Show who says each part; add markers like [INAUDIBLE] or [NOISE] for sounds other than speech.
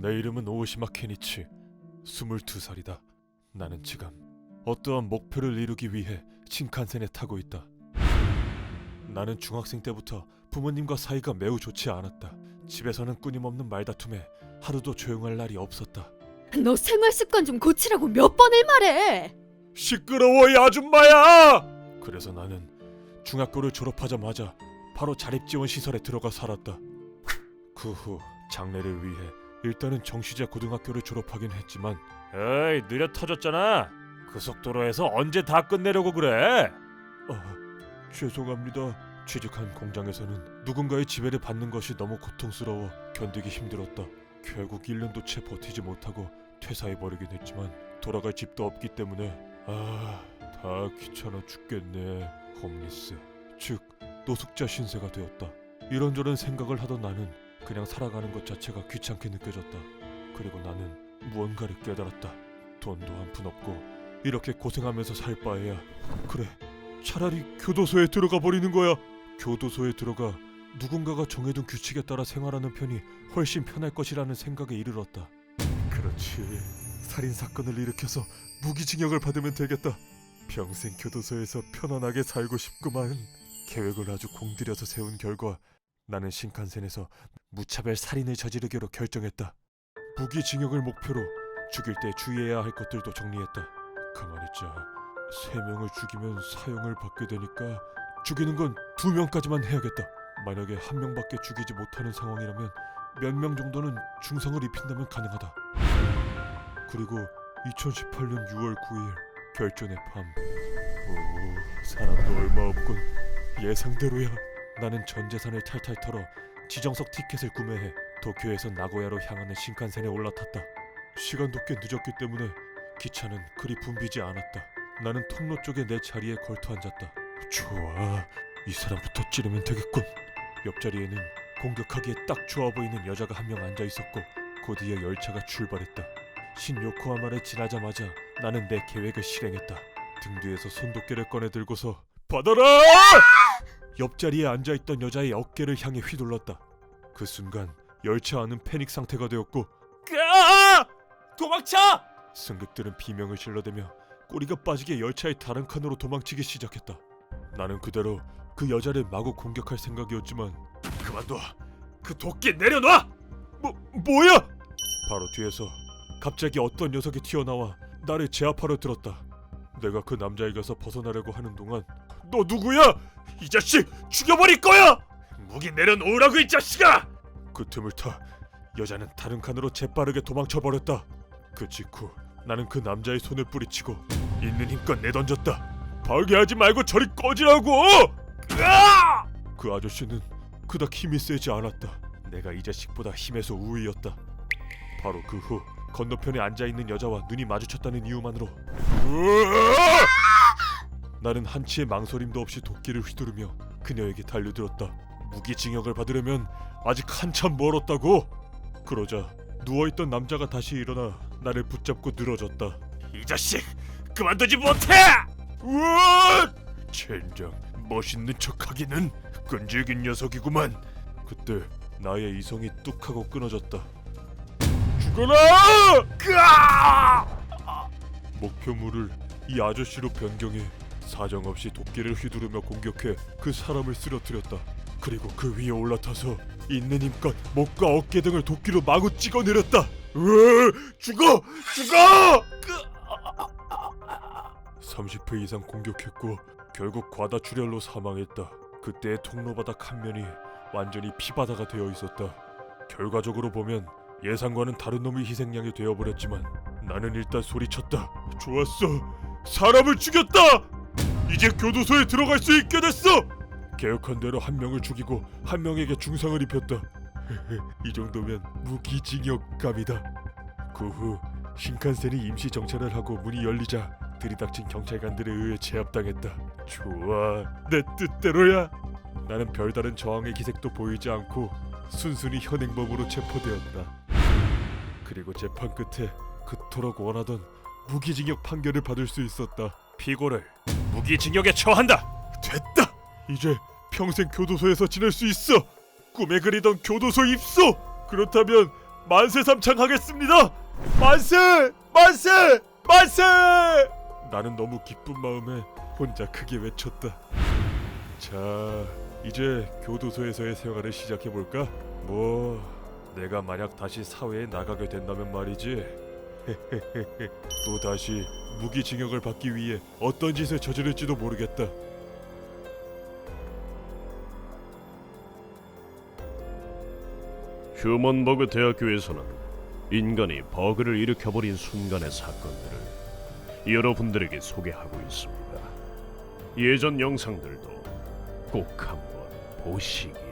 Speaker 1: 내 이름은 오시마 케니치. 22살이다. 나는 지금 어떠한 목표를 이루기 위해 신칸센에 타고 있다. 나는 중학생 때부터 부모님과 사이가 매우 좋지 않았다. 집에서는 끊임없는 말다툼에 하루도 조용할 날이 없었다.
Speaker 2: 너 생활 습관 좀 고치라고 몇 번을 말해.
Speaker 1: 시끄러워 이 아줌마야! 그래서 나는 중학교를 졸업하자마자 바로 자립지원 시설에 들어가 살았다. 그 후 장래를 위해 일단은 정시제 고등학교를 졸업하긴 했지만 에이 느려 터졌잖아. 그 속도로해서 언제 다 끝내려고 그래? 아 죄송합니다. 취직한 공장에서는 누군가의 지배를 받는 것이 너무 고통스러워 견디기 힘들었다. 결국 1년도 채 버티지 못하고 퇴사해버리긴 했지만 돌아갈 집도 없기 때문에 아, 다 귀찮아 죽겠네. 홈리스, 즉 노숙자 신세가 되었다. 이런저런 생각을 하던 나는 그냥 살아가는 것 자체가 귀찮게 느껴졌다. 그리고 나는 무언가를 깨달았다. 돈도 한 푼 없고 이렇게 고생하면서 살 바에야 그래 차라리 교도소에 들어가 버리는 거야. 교도소에 들어가 누군가가 정해둔 규칙에 따라 생활하는 편이 훨씬 편할 것이라는 생각에 이르렀다. 그렇지. 살인 사건을 일으켜서 무기징역을 받으면 되겠다. 평생 교도소에서 편안하게 살고 싶구만. 계획을 아주 공들여서 세운 결과 나는 신칸센에서 무차별 살인을 저지르기로 결정했다. 무기 징역을 목표로 죽일 때 주의해야 할 것들도 정리했다. 가만히 있자. 세 명을 죽이면 사형을 받게 되니까 죽이는 건 두 명까지만 해야겠다. 만약에 한 명밖에 죽이지 못하는 상황이라면 몇 명 정도는 중상을 입힌다면 가능하다. 그리고 2018년 6월 9일 결전의 밤. 오, 사람도 얼마 없군. 예상대로야. 나는 전 재산을 탈탈 털어 지정석 티켓을 구매해 도쿄에서 나고야로 향하는 신칸센에 올라탔다. 시간도 꽤 늦었기 때문에 기차는 그리 붐비지 않았다. 나는 통로 쪽에 내 자리에 걸터 앉았다. 좋아, 이 사람부터 찌르면 되겠군. 옆자리에는 공격하기에 딱 좋아 보이는 여자가 한 명 앉아 있었고 곧이어 열차가 출발했다. 신요코하마를 지나자마자 나는 내 계획을 실행했다. 등 뒤에서 손도깨를 꺼내 들고서 받아라! 옆자리에 앉아 있던 여자의 어깨를 향해 휘둘렀다. 그 순간 열차 안은 패닉 상태가 되었고 까! 도망쳐! 승객들은 비명을 질러대며 꼬리가 빠지게 열차의 다른 칸으로 도망치기 시작했다. 나는 그대로 그 여자를 마구 공격할 생각이었지만 그만둬. 그 도끼 내려놔. 뭐 뭐야? 바로 뒤에서 갑자기 어떤 녀석이 튀어나와 나를 제압하려 들었다. 내가 그 남자에 가서 벗어나려고 하는 동안 너 누구야? 이 자식 죽여버릴 거야! 무기 내려놓으라고 이 자식아! 그 틈을 타 여자는 다른 칸으로 재빠르게 도망쳐 버렸다. 그 직후 나는 그 남자의 손을 뿌리치고 있는 힘껏 내던졌다. 방해하지 말고 저리 꺼지라고! 그 아저씨는 그닥 힘이 세지 않았다. 내가 이 자식보다 힘에서 우위였다. 바로 그 후 건너편에 앉아 있는 여자와 눈이 마주쳤다는 이유만으로 으아! 나는 한치의 망설임도 없이 도끼를 휘두르며 그녀에게 달려들었다. 무기징역을 받으려면 아직 한참 멀었다고. 그러자 누워있던 남자가 다시 일어나 나를 붙잡고 늘어졌다. 이 자식 그만두지 못해! 우와! 젠장 멋있는 척하기는 끈질긴 녀석이구만. 그때 나의 이성이 뚝하고 끊어졌다. 죽어라! 목표물을 이 아저씨로 변경해 사정없이 도끼를 휘두르며 공격해 그 사람을 쓰러뜨렸다. 그리고 그 위에 올라타서 있는 힘껏 목과 어깨 등을 도끼로 마구 찍어내렸다. 으, 죽어, 죽어! 30회 이상 공격했고 결국 과다출혈로 사망했다. 그때의 통로바닥 한 면이 완전히 피바다가 되어 있었다. 결과적으로 보면 예상과는 다른 놈의 희생양이 되어버렸지만 나는 일단 소리쳤다. 좋았어. 사람을 죽였다. 이제 교도소에 들어갈 수 있게 됐어. 계획한 대로 한 명을 죽이고 한 명에게 중상을 입혔다. [LAUGHS] 이 정도면 무기징역감이다. 그 후 신칸센이 임시 정차를 하고 문이 열리자 들이닥친 경찰관들에 의해 제압당했다. 좋아, 내 뜻대로야. 나는 별다른 저항의 기색도 보이지 않고 순순히 현행범으로 체포되었다. 그리고 재판 끝에 그토록 원하던 무기징역 판결을 받을 수 있었다. 피고를 무기징역에 처한다. 됐다. 이제 평생 교도소에서 지낼 수 있어. 꿈에 그리던 교도소 입소. 그렇다면 만세 삼창하겠습니다. 만세! 만세! 만세! 나는 너무 기쁜 마음에 혼자 크게 외쳤다. 자, 이제 교도소에서의 생활을 시작해 볼까? 뭐 내가 만약 다시 사회에 나가게 된다면 말이지. [LAUGHS] 또 다시 무기징역을 받기 위해 어떤 짓을 저지를지도 모르겠다.
Speaker 3: 휴먼버그 대학교에서는 인간이 버그를 일으켜버린 순간의 사건들을 여러분들에게 소개하고 있습니다. 예전 영상들도 꼭 한번 보시기